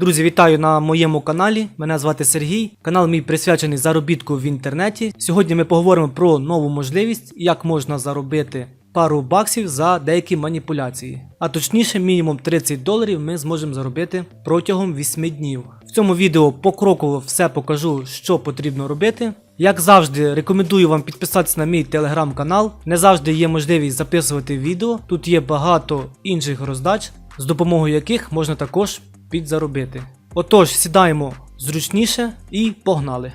Друзі, вітаю на моєму каналі. Мене звати Сергій. Канал мій присвячений заробітку в інтернеті. Сьогодні ми поговоримо про нову можливість, як можна заробити пару баксів за деякі маніпуляції. А точніше, мінімум 30 доларів ми зможемо заробити протягом 8 днів. В цьому відео покроково все покажу, що потрібно робити. Як завжди, рекомендую вам підписатися на мій телеграм-канал. Не завжди є можливість записувати відео. Тут є багато інших роздач, з допомогою яких можна також підзаробити. Отож, сідаємо зручніше і погнали.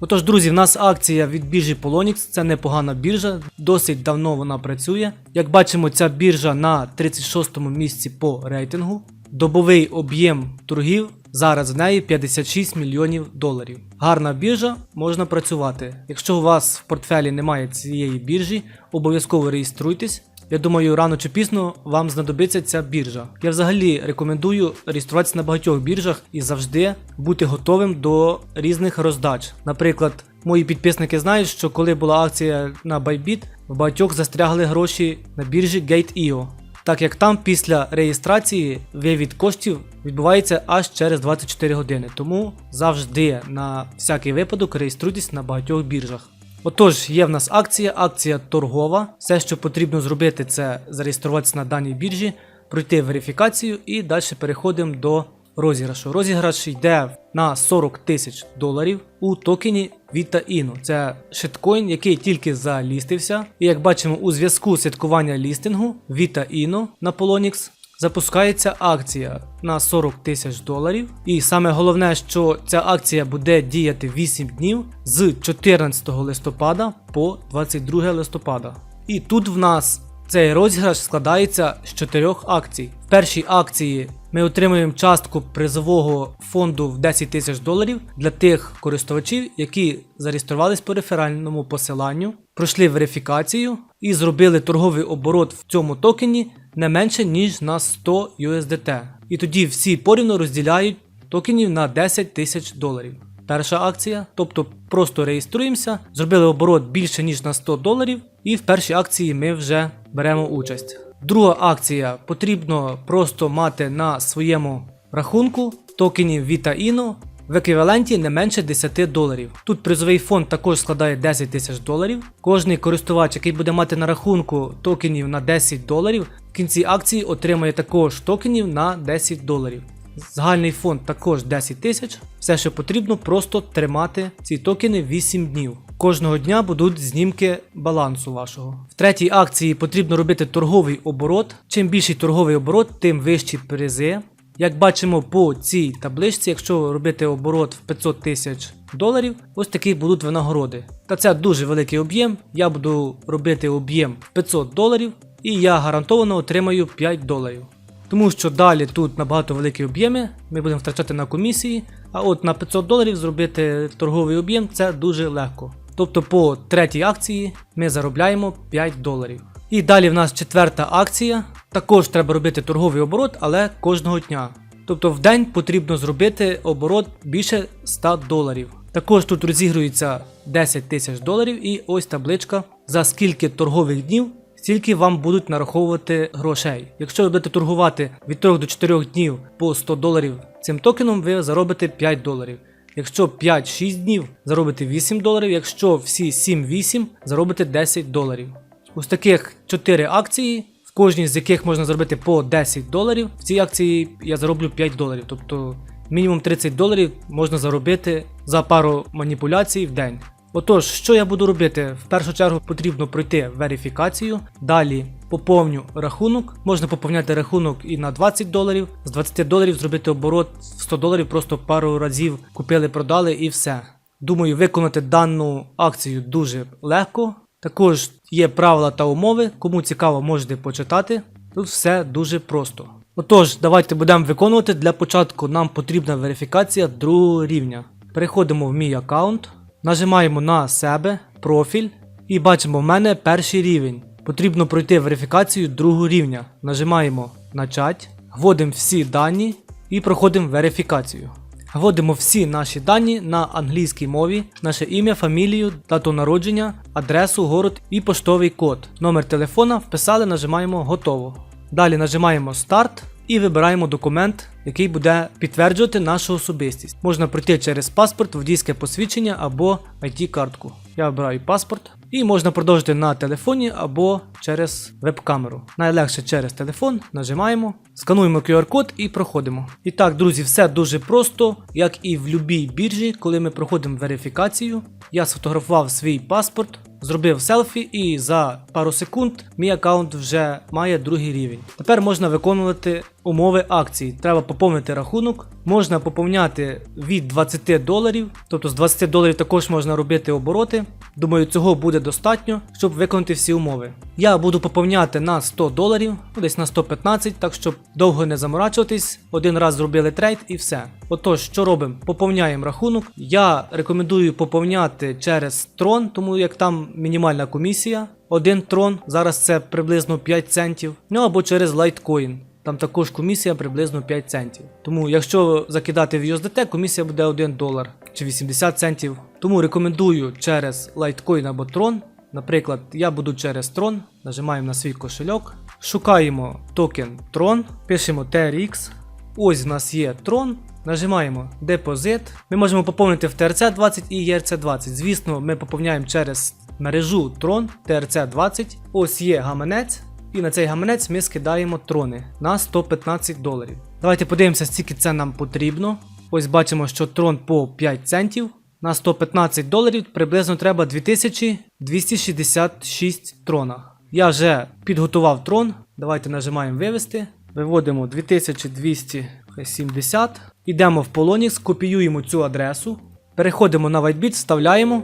Отож, друзі, в нас акція від біржі Polonix, це непогана біржа, досить давно вона працює. Як бачимо, ця біржа на 36-му місці по рейтингу. Добовий об'єм торгів зараз в неї 56 мільйонів доларів. Гарна біржа, можна працювати. Якщо у вас в портфелі немає цієї біржі, обов'язково реєструйтесь. Я думаю, рано чи пізно вам знадобиться ця біржа. Я взагалі рекомендую реєструватися на багатьох біржах і завжди бути готовим до різних роздач. Наприклад, мої підписники знають, що коли була акція на Bybit, в багатьох застрягли гроші на біржі Gate.io. Так як там після реєстрації вивід коштів відбувається аж через 24 години. Тому завжди на всякий випадок реєструйтесь на багатьох біржах. Отож, є в нас акція, акція торгова. Все, що потрібно зробити, це зареєструватися на даній біржі, пройти верифікацію і далі переходимо до розіграшу. Розіграш йде на 40 тисяч доларів у токені Vita Inu. Це шиткоін, який тільки залістився. І як бачимо, у зв'язку святкування лістингу Vita Inu на Polonix запускається акція на 40 тисяч доларів. І саме головне, що ця акція буде діяти 8 днів з 14 листопада по 22 листопада. І тут в нас цей розіграш складається з 4 акцій. В першій акції ми отримуємо частку призового фонду в 10 тисяч доларів для тих користувачів, які зареєструвались по реферальному посиланню, пройшли верифікацію і зробили торговий оборот в цьому токені не менше ніж на 100 USDT. І тоді всі порівно розділяють токенів на 10 тисяч доларів. Перша акція, тобто просто реєструємося, зробили оборот більше ніж на 100 доларів, і в першій акції ми вже беремо участь. Друга акція потрібно просто мати на своєму рахунку токенів Vita Inu в еквіваленті не менше 10 доларів. Тут призовий фонд також складає 10 тисяч доларів. Кожний користувач, який буде мати на рахунку токенів на 10 доларів, в кінці акції отримає також токенів на 10 доларів. Загальний фонд також 10 тисяч. Все, що потрібно, просто тримати ці токени 8 днів. Кожного дня будуть знімки балансу вашого. В третій акції потрібно робити торговий оборот. Чим більший торговий оборот, тим вищі призи. Як бачимо по цій табличці, якщо робити оборот в 500 тисяч доларів, ось такі будуть винагороди. Та це дуже великий об'єм. Я буду робити об'єм в 500 доларів, і я гарантовано отримаю 5 доларів. Тому що далі тут набагато великі об'єми, ми будемо втрачати на комісії, а от на 500 доларів зробити торговий об'єм це дуже легко. Тобто по третій акції ми заробляємо 5 доларів. І далі в нас четверта акція. Також треба робити торговий оборот, але кожного дня. Тобто в день потрібно зробити оборот більше 100 доларів. Також тут розігрується 10 тисяч доларів і ось табличка, за скільки торгових днів стільки вам будуть нараховувати грошей. Якщо ви будете торгувати від 3 до 4 днів по 100 доларів цим токеном, ви заробите 5 доларів. Якщо 5-6 днів заробите 8 доларів, якщо всі 7-8 заробите 10 доларів. Ось таких 4 акції, в кожній з яких можна заробити по 10 доларів. В цій акції я зароблю 5 доларів. Тобто мінімум 30 доларів можна заробити за пару маніпуляцій в день. Отож, що я буду робити? В першу чергу потрібно пройти верифікацію. Далі поповню рахунок. Можна поповняти рахунок і на 20 доларів. З 20 доларів зробити оборот в 100 доларів, просто пару разів купили, продали і все. Думаю, виконати дану акцію дуже легко. Також є правила та умови. Кому цікаво, можете почитати. Тут все дуже просто. Отож, давайте будемо виконувати. Для початку нам потрібна верифікація другого рівня. Переходимо в мій аккаунт. Нажимаємо на себе, профіль і бачимо в мене перший рівень. Потрібно пройти верифікацію другого рівня. Нажимаємо начать, вводимо всі дані і проходимо верифікацію. Вводимо всі наші дані на англійській мові, наше ім'я, фамілію, дату народження, адресу, город і поштовий код. Номер телефона вписали, нажимаємо готово. Далі нажимаємо старт і вибираємо документ, який буде підтверджувати нашу особистість. Можна пройти через паспорт, водійське посвідчення або ID-картку. Я вибираю паспорт. І можна продовжити на телефоні або через веб-камеру. Найлегше через телефон, нажимаємо, скануємо QR-код і проходимо. І так, друзі, все дуже просто, як і в будь-якій біржі, коли ми проходимо верифікацію. Я сфотографував свій паспорт, зробив селфі, і за пару секунд мій аккаунт вже має другий рівень. Тепер можна виконувати умови акції. Треба поповнити рахунок, можна поповняти від 20 доларів, тобто з 20 доларів також можна робити обороти. Думаю, цього буде достатньо, щоб виконати всі умови. Я буду поповняти на 100 доларів, десь на 115, так щоб довго не заморачуватись. Один раз зробили трейд і все. Отож, що робимо? Поповняємо рахунок. Я рекомендую поповняти через трон, тому як там мінімальна комісія. Один трон, зараз це приблизно 5 центів. Ну або через Litecoin. Там також комісія приблизно 5 центів. Тому, якщо закидати в USDT, комісія буде 1 долар чи 80 центів. Тому рекомендую через Litecoin або Tron. Наприклад, я буду через Tron, нажимаємо на свій кошельок, шукаємо токен Tron, пишемо TRX. Ось в нас є Tron. Нажимаємо депозит. Ми можемо поповнити в TRC20 і ERC20. Звісно, ми поповняємо через мережу Tron TRC20. Ось є гаманець. І на цей гаманець ми скидаємо трони на 115 доларів. Давайте подивимося, скільки це нам потрібно. Ось бачимо, що трон по 5 центів. На 115 доларів приблизно треба 2266 тронах. Я вже підготував трон. Давайте нажимаємо вивести. Виводимо 2270. Йдемо в Polonix, копіюємо цю адресу. Переходимо на WhiteBit, вставляємо.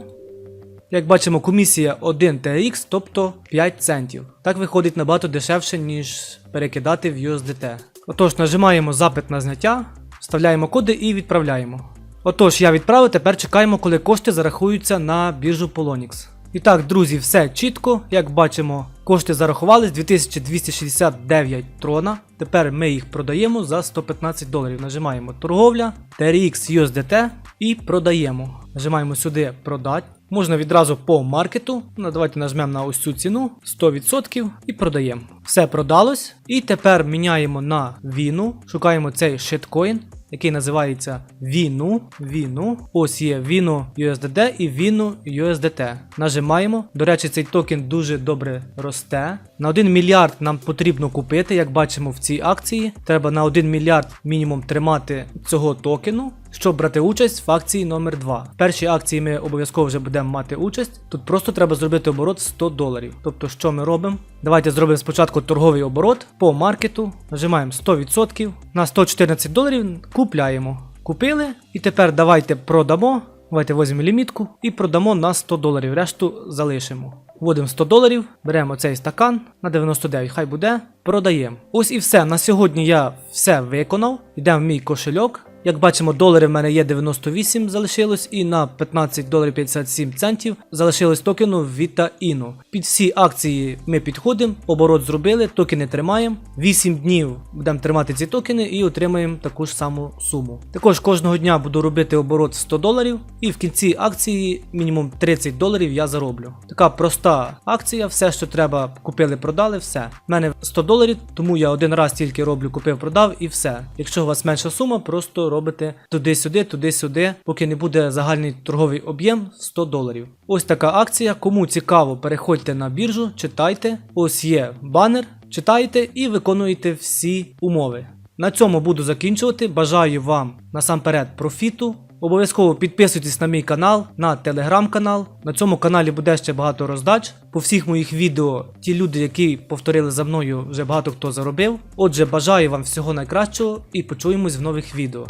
Як бачимо, комісія 1 TX, тобто 5 центів. Так виходить набагато дешевше, ніж перекидати в USDT. Отож, нажимаємо запит на зняття, вставляємо коди і відправляємо. Отож, я відправив, тепер чекаємо, коли кошти зарахуються на біржу Polonix. І так, друзі, все чітко. Як бачимо, кошти зарахувались 2269 трона. Тепер ми їх продаємо за 115 доларів. Нажимаємо торговля, TRX USDT і продаємо. Нажимаємо сюди продати. Можна відразу по маркету. Давайте нажмемо на ось цю ціну 100% і продаємо. Все продалось. І тепер міняємо на віну. Шукаємо цей шиткоін, який називається Віну. Віну. Ось є Віну USDT і Віну USDT. Нажимаємо. До речі, цей токен дуже добре росте. На 1 мільярд нам потрібно купити, як бачимо в цій акції. Треба на 1 мільярд мінімум тримати цього токену. Щоб брати участь в акції номер 2 В першій акції ми обов'язково вже будемо мати участь. Тут просто треба зробити оборот 100 доларів. Тобто, що ми робимо? Давайте зробимо спочатку торговий оборот по маркету. Нажимаємо 100%. На 114 доларів купляємо. Купили. І тепер давайте продамо. Давайте візьмемо лімітку і продамо на 100 доларів. Решту залишимо. Вводимо 100 доларів, беремо цей стакан на 99, хай буде, продаємо. Ось і все. На сьогодні я все виконав. Йдемо в мій кошельок. Як бачимо, доларів в мене є 98 залишилось, і на 15 доларів 57 центів залишилось токену Vita Inu. Під всі акції ми підходимо, оборот зробили, токени тримаємо. 8 днів будемо тримати ці токени і отримаємо таку ж саму суму. Також кожного дня буду робити оборот 100 доларів, і в кінці акції мінімум 30 доларів я зароблю. Така проста акція, все, що треба, купили, продали, все. У мене 100 доларів, тому я один раз тільки роблю, купив, продав і все. Якщо у вас менша сума, просто робите туди-сюди, туди-сюди, поки не буде загальний торговий об'єм 100 доларів. Ось така акція. Кому цікаво, переходьте на біржу, читайте. Ось є банер, читайте і виконуєте всі умови. На цьому буду закінчувати. Бажаю вам насамперед профіту. Обов'язково підписуйтесь на мій канал, на телеграм-канал. На цьому каналі буде ще багато роздач. По всіх моїх відео ті люди, які повторили за мною, вже багато хто заробив. Отже, бажаю вам всього найкращого і почуємось в нових відео.